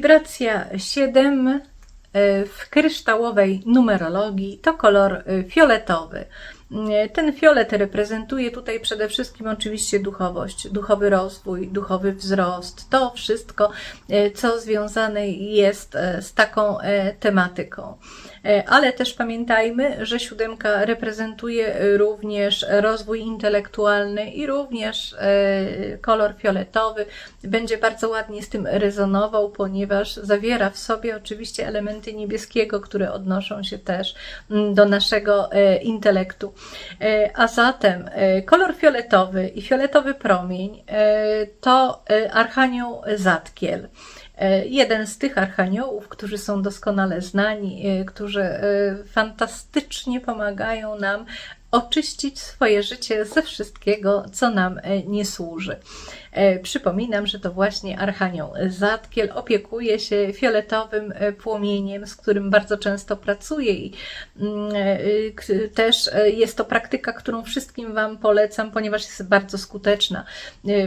Wibracja 7 e, w kryształowej numerologii to kolor e, fioletowy. E, Ten fiolet reprezentuje tutaj przede wszystkim oczywiście duchowość, duchowy rozwój, duchowy wzrost, to wszystko, e, co związane jest e, z taką tematyką. Ale też pamiętajmy, że siódemka reprezentuje również rozwój intelektualny i również kolor fioletowy będzie bardzo ładnie z tym rezonował, ponieważ zawiera w sobie oczywiście elementy niebieskiego, które odnoszą się też mm, do naszego intelektu. E, A zatem e, kolor fioletowy i fioletowy promień e, to archanioł Zatkiel. Jeden z tych archaniołów, którzy są doskonale znani, którzy fantastycznie pomagają nam oczyścić swoje życie ze wszystkiego, co nam e, nie służy. E, Przypominam, że to właśnie Archanioł Zatkiel opiekuje się fioletowym e, płomieniem, z którym bardzo często pracuję i mm, też jest to praktyka, którą wszystkim Wam polecam, ponieważ jest bardzo skuteczna.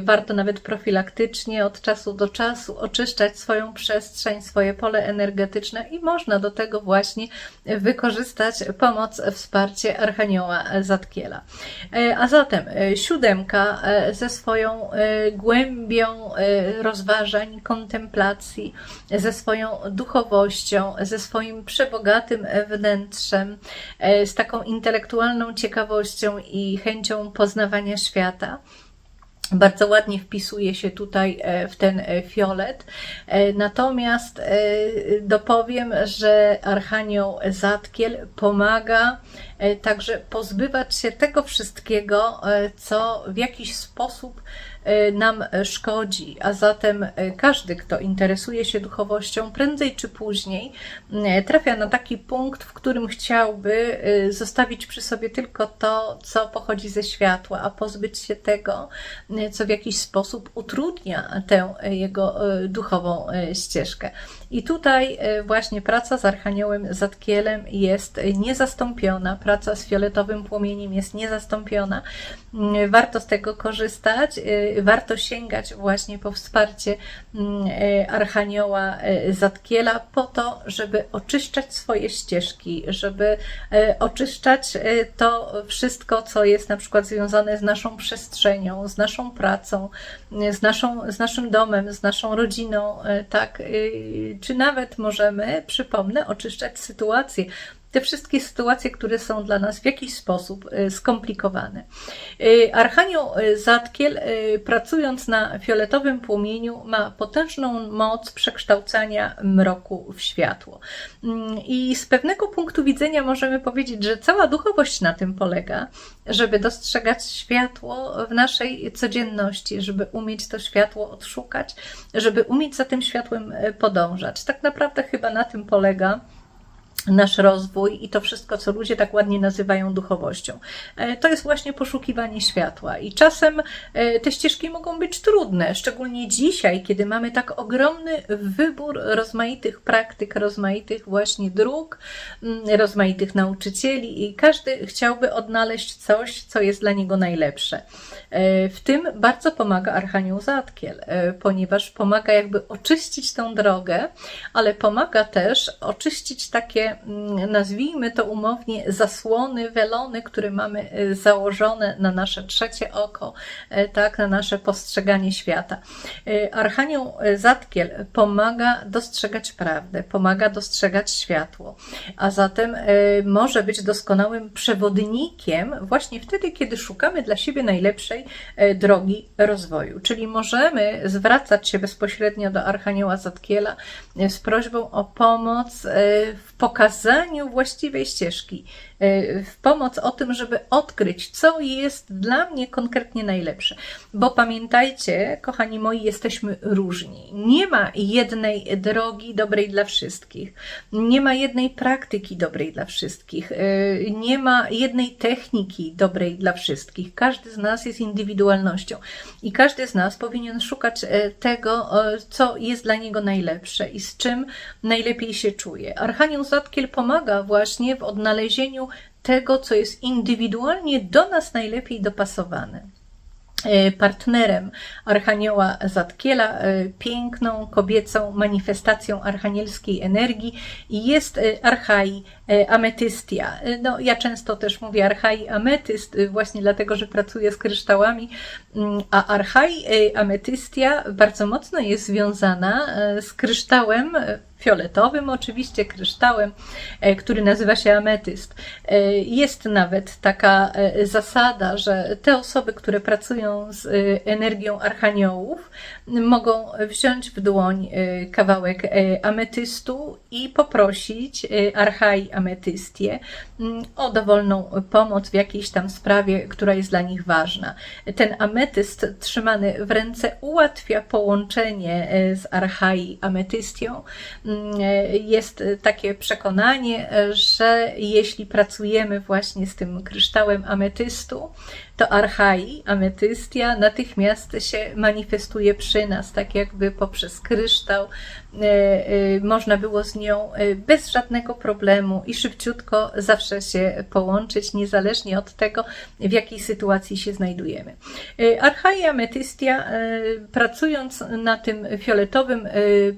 Warto nawet profilaktycznie od czasu do czasu oczyszczać swoją przestrzeń, swoje pole energetyczne i można do tego właśnie wykorzystać pomoc, wsparcie Archanioła Zatkiela. E, A zatem e, siódemka e, ze swoją głębią rozważań, kontemplacji, ze swoją duchowością, ze swoim przebogatym wnętrzem, z taką intelektualną ciekawością i chęcią poznawania świata bardzo ładnie wpisuje się tutaj e, w ten e, fiolet. E, Natomiast dopowiem, że Archanioł Zatkiel pomaga także pozbywać się tego wszystkiego, co w jakiś sposób nam szkodzi, a zatem e, każdy, kto interesuje się duchowością, prędzej czy później e, trafia na taki punkt, w którym chciałby zostawić przy sobie tylko to, co pochodzi ze światła, a pozbyć się tego, co w jakiś sposób utrudnia tę jego duchową ścieżkę. I tutaj właśnie praca z Archaniołem Zatkielem jest niezastąpiona, praca z fioletowym płomieniem jest niezastąpiona. Warto z tego korzystać, warto sięgać właśnie po wsparcie mm, e, Archanioła e, Zatkiela po to, żeby oczyszczać swoje ścieżki, żeby e, oczyszczać to wszystko, co jest na przykład związane z naszą przestrzenią, z naszą pracą, z, naszą, z naszym domem, z naszą rodziną, tak, czy nawet możemy, przypomnę, oczyszczać sytuacje, te wszystkie sytuacje, które są dla nas w jakiś sposób e, skomplikowane. E, Archanioł e, Zatkiel, pracując na fioletowym płomieniu, ma potężną moc przekształcania mroku w światło. Mm, I z pewnego punktu widzenia możemy powiedzieć, że cała duchowość na tym polega, żeby dostrzegać światło w naszej codzienności, żeby umieć to światło odszukać, żeby umieć za tym światłem podążać. Tak naprawdę chyba na tym polega nasz rozwój i to wszystko, co ludzie tak ładnie nazywają duchowością. E, To jest właśnie poszukiwanie światła i czasem e, te ścieżki mogą być trudne, szczególnie dzisiaj, kiedy mamy tak ogromny wybór rozmaitych praktyk, rozmaitych właśnie dróg, mm, rozmaitych nauczycieli i każdy chciałby odnaleźć coś, co jest dla niego najlepsze. E, W tym bardzo pomaga Archanioł Zatkiel, ponieważ pomaga jakby oczyścić tą drogę, ale pomaga też oczyścić takie, mm, nazwijmy to umownie, zasłony, welony, które mamy e, założone na nasze trzecie oko, e, tak, na nasze postrzeganie świata. E, Archanioł Zatkiel pomaga dostrzegać prawdę, pomaga dostrzegać światło, a zatem może być doskonałym przewodnikiem właśnie wtedy, kiedy szukamy dla siebie najlepszej drogi rozwoju. Czyli możemy zwracać się bezpośrednio do Archanioła Zatkiela z prośbą o pomoc w pokazaniu właściwej ścieżki, e, w pomoc o tym, żeby odkryć, co jest dla mnie konkretnie najlepsze. Bo pamiętajcie, kochani moi, jesteśmy różni. Nie ma jednej drogi dobrej dla wszystkich. Nie ma jednej praktyki dobrej dla wszystkich. e, Nie ma jednej techniki dobrej dla wszystkich. Każdy z nas jest indywidualnością i każdy z nas powinien szukać e, tego, co jest dla niego najlepsze i z czym najlepiej się czuje. Archanioł Zatkiel pomaga właśnie w odnalezieniu tego, co jest indywidualnie do nas najlepiej dopasowane. e, partnerem Archanioła Zatkiela, e, piękną kobiecą manifestacją archanielskiej energii i jest e, Archai Ametystia. No, ja często też mówię Archai Ametyst, właśnie dlatego, że pracuję z kryształami, Mm, a Archai Ametystia bardzo mocno jest związana z kryształem fioletowym, oczywiście kryształem, e, który nazywa się ametyst. E, Jest nawet taka e, zasada, że te osoby, które pracują z energią archaniołów, mogą wziąć w dłoń kawałek ametystu i poprosić archai ametystię m, o dowolną pomoc w jakiejś tam sprawie, która jest dla nich ważna. Ten ametyst trzymany w ręce ułatwia połączenie z archai ametystią. Mm, Jest takie przekonanie, że jeśli pracujemy właśnie z tym kryształem ametystu, to archai, ametystia natychmiast się manifestuje przy nas, tak jakby poprzez kryształ. e, e, Można było z nią e, bez żadnego problemu i szybciutko zawsze się połączyć, niezależnie od tego, w jakiej sytuacji się znajdujemy. Archai ametystia, pracując na tym fioletowym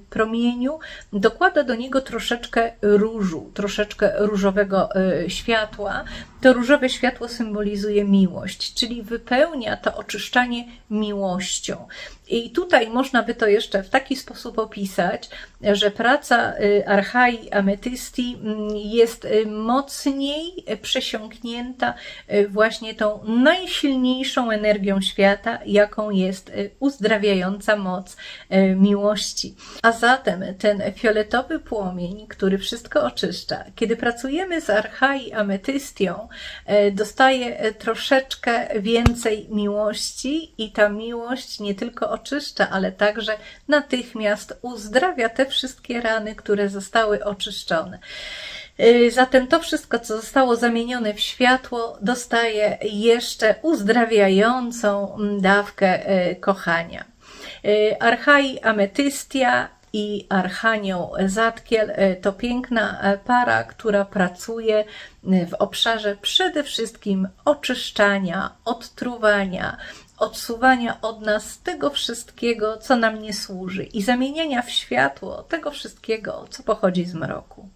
promieniu, dokłada do niego troszeczkę różu, troszeczkę różowego światła. To różowe światło symbolizuje miłość, czyli wypełnia to oczyszczanie miłością. I tutaj można by to jeszcze w taki sposób opisać, że praca y, Archai Ametysti mm, jest y, mocniej przesiąknięta y, właśnie tą najsilniejszą energią świata, jaką jest uzdrawiająca moc miłości. A zatem ten fioletowy płomień, który wszystko oczyszcza, kiedy pracujemy z Archai Ametystią, dostaje e, więcej miłości i ta miłość nie tylko oczyszcza, ale także natychmiast uzdrawia te wszystkie rany, które zostały oczyszczone. Y, Zatem to wszystko, co zostało zamienione w światło, dostaje jeszcze uzdrawiającą dawkę y, kochania. Y, Archai Ametystia i Archanioł Zatkiel y, to piękna y, para, która pracuje y, w obszarze przede wszystkim oczyszczania, odtruwania, odsuwania od nas tego wszystkiego, co nam nie służy i zamieniania w światło tego wszystkiego, co pochodzi z mroku.